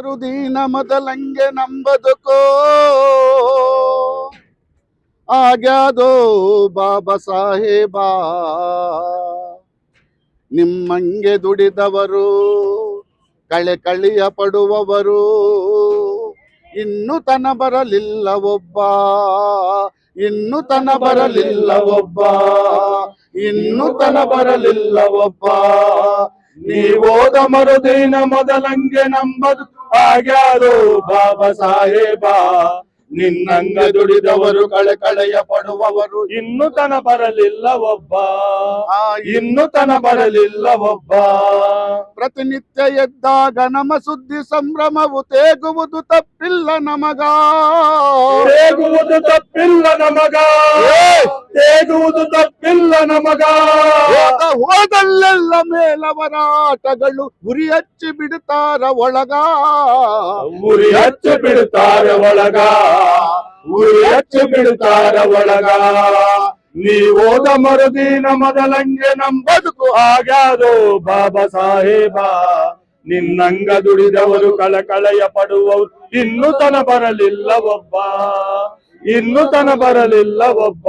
ಮರುದಿನ ಮೊದಲಂಗೆ ನಂಬದುಕೋ. ಆಗ್ಯಾದೋ ಬಾಬಾ ಸಾಹೇಬ. ನಿಮ್ಮಂಗೆ ದುಡಿದವರು, ಕಳೆ ಕಳಿಯ ಪಡುವವರು, ಇನ್ನು ತನ ಬರಲಿಲ್ಲ ಒಬ್ಬ. ಇನ್ನು ತನ ಬರಲಿಲ್ಲ ಒಬ್ಬ. ಇನ್ನು ತನ ಬರಲಿಲ್ಲ ಒಬ್ಬ. ನೀವೋದ ಮರುದಿನ ಮೊದಲಂಗೆ ನಂಬದು ಆಗ್ಯಾರೋ ಬಾಬಾ ಸಾಹೇಬ. ನಿನ್ನಂಗ ದುಡಿದವರು ಕಳೆ ಕಳೆಯ ಪಡುವವರು ಇನ್ನು ತನ ಬರಲಿಲ್ಲ ಒಬ್ಬ. ಆ ಇನ್ನು ತನ ಬರಲಿಲ್ಲ ಒಬ್ಬ. ಪ್ರತಿನಿತ್ಯ ಎದ್ದಾಗ ನಮ ಸುದ್ದಿ ಸಂಭ್ರಮವು ತೇಗುವುದು ತಪ್ಪಿಲ್ಲ ನಮಗ. ತೇಗುವುದು ತಪ್ಪಿಲ್ಲ ನಮಗ. ತೇಗುವುದು ತಪ್ಪಿಲ್ಲ ನಮಗ. ಹೋದ ಹೋದಲ್ಲೆಲ್ಲ ಮೇಲವರಾಟಗಳು ಉರಿ ಹಚ್ಚಿ ಬಿಡುತ್ತಾರ ಒಳಗ. ಉರಿ ಹಚ್ಚಿ ಬಿಡುತ್ತಾರೆ ಒಳಗ. ಉರಿ ಹಚ್ಚಿ ಬಿಡುತ್ತಾರ ಒಳಗ. ನೀವೋದ ಮರುದಿನ ಮೊದಲಂಗೆ ನಮ್ ಬದುಕು ಆಗ್ಯಾರೋ ಬಾಬಾ ಸಾಹೇಬ. ನಿನ್ನಂಗ ದುಡಿದವರು ಕಳಕಳೆಯ ಪಡುವವರು ಇನ್ನು ತನ ಬರಲಿಲ್ಲ ಒಬ್ಬ. ಇನ್ನು ತನ ಬರಲಿಲ್ಲ ಒಬ್ಬ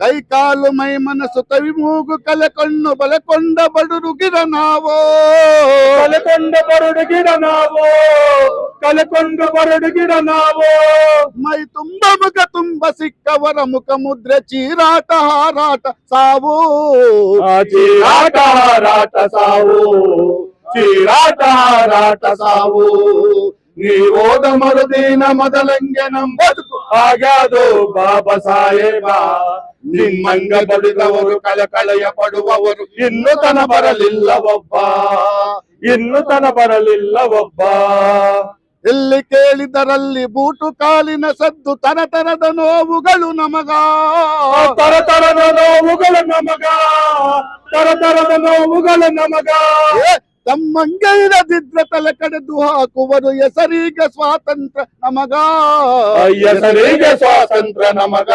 ಕೈ ಕಾಲು ಮೈ ಮನಸ್ಸು ತವಿ ಮೂಗು ಕಲೆ ಕಣ್ಣು ಬಲೆಕೊಂಡ ಬಡುರುಗಿರ ನಾವೋ ಕಲೆಕೊಂಡ ಬರಡು ಗಿಡ ನಾವು ಕಲೆಕೊಂಡು ಬರಡು ಗಿಡ ನಾವು ಮೈ ತುಂಬ ಮುಖ ತುಂಬ ಸಿಕ್ಕವರ ಮುಖ ಮುದ್ರೆ ಚೀರಾಟ ಹಾರಾಟ ಸಾವು ಆ ಚೀರಾಟ ಹಾರಾಟ ಸಾವು ಚೀರಾಟ ಹಾರಾಟ ಸಾವು ನೀವೋದ ಮರುದಿನ ಮೊದಲಂಗೆ ನಮ್ ಬದುಕು ಹಾಗಾದು ಬಾಬಾ ಸಾಹೇಬ ನಿಮ್ಮಂಗ ಬಡಿದವರು ಕಳಕಳೆಯ ಪಡುವವರು ಇನ್ನು ತನ ಬರಲಿಲ್ಲ ಒಬ್ಬ. ಇನ್ನು ತನ ಬರಲಿಲ್ಲ ಒಬ್ಬ. ಎಲ್ಲಿ ಕೇಳಿದರಲ್ಲಿ ಬೂಟು ಕಾಲಿನ ಸದ್ದು ತರತರದ ನೋವುಗಳು ನಮಗ. ತರತರದ ನೋವುಗಳು ನಮಗ. ತರತರದ ನೋವುಗಳು ನಮಗ. ಏ, ತಮ್ಮಂಗೆ ಇರದಿದ್ರ ತಲೆ ಕಡೆದು ಹಾಕುವರು ಹೆಸರಿಗೆ ಸ್ವಾತಂತ್ರ್ಯ ನಮಗ ಹೆಸರಿಗೆ ಸ್ವಾತಂತ್ರ್ಯ ನಮಗ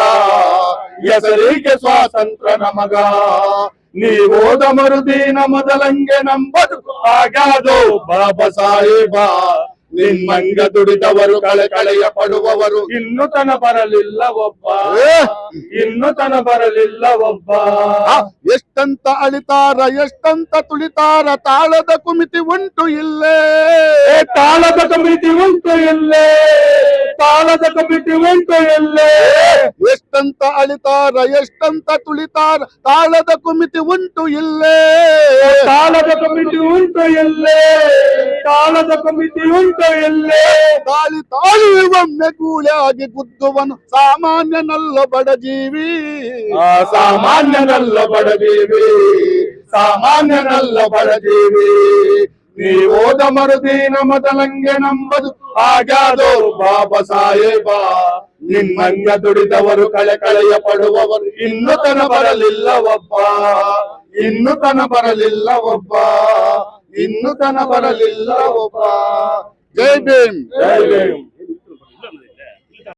ಹೆಸರಿಗೆ ಸ್ವಾತಂತ್ರ್ಯ ನಮಗ ನೀವೋದ ಮರುದಿನ ಮೊದಲಂಗೆ ನಮ್ ಬದುಕು ಆಗ್ಯಾದು ಬಾಬಾ ಸಾಹೇಬ ನಿಮ್ಮಂಗ ದುಡಿದವರು ಕಳೆ ಕಳೆಯ ಪಡುವವರು ಇನ್ನು ತನ ಬರಲಿಲ್ಲ ಒಬ್ಬ. ಇನ್ನು ತನ ಬರಲಿಲ್ಲ ಒಬ್ಬ. ಎಷ್ಟಂತ ಅಳಿತಾರ ಎಷ್ಟಂತ ತುಳಿತಾರ ತಾಳದ ಕುಮಿತಿ ಉಂಟು ಇಲ್ಲೇ. ತಾಳದ ಕುಮಿತಿ ಉಂಟು ಇಲ್ಲೇ. ತಾಳದ ಕಮಿಟಿ ಉಂಟು ಇಲ್ಲೇ ಎಷ್ಟಂತ ಅಳಿತಾರ ಎಷ್ಟಂತ ತುಳಿತಾರ ತಾಳದ ಕಮಿಟಿ ಉಂಟು ಇಲ್ಲೇ. ತಾಳದ ಕಮಿಟಿ ಉಂಟು ಎಲ್ಲೇ ತಾಳದ ಕಮಿಟಿ ಉಂಟು ಎಲ್ಲೇ ತಾಳಿ ಒಮ್ಮೆ ಗೂಳಿಯಾಗಿ ಗುದ್ದುವನು ಸಾಮಾನ್ಯನಲ್ಲ ಬಡಜೀವಿ ಸಾಮಾನ್ಯನಲ್ಲ ಬಡಜೀವಿ ಸಾಮಾನ್ಯನಲ್ಲ ಬಡದೇವಿ ಮರುದಿ ಮರುದಿನ ಮೊದಲಂಗೆ ನಂಬದು. ಹಾಗಾದೋರು ಬಾಬಾ ಸಾಹೇಬ ನಿಮ್ಮಂಗ ದುಡಿದವರು ಕಳೆ ಕಳೆಯ ಪಡುವವರು ಇನ್ನು ತನ ಬರಲಿಲ್ಲ ಒಬ್ಬ ಇನ್ನು ತನ ಬರಲಿಲ್ಲ ಒಬ್ಬ ಇನ್ನು ತನ ಬರಲಿಲ್ಲ ಒಬ್ಬ ಜೈ ಭೀಮ್. ಜೈ ಭೀಮ್.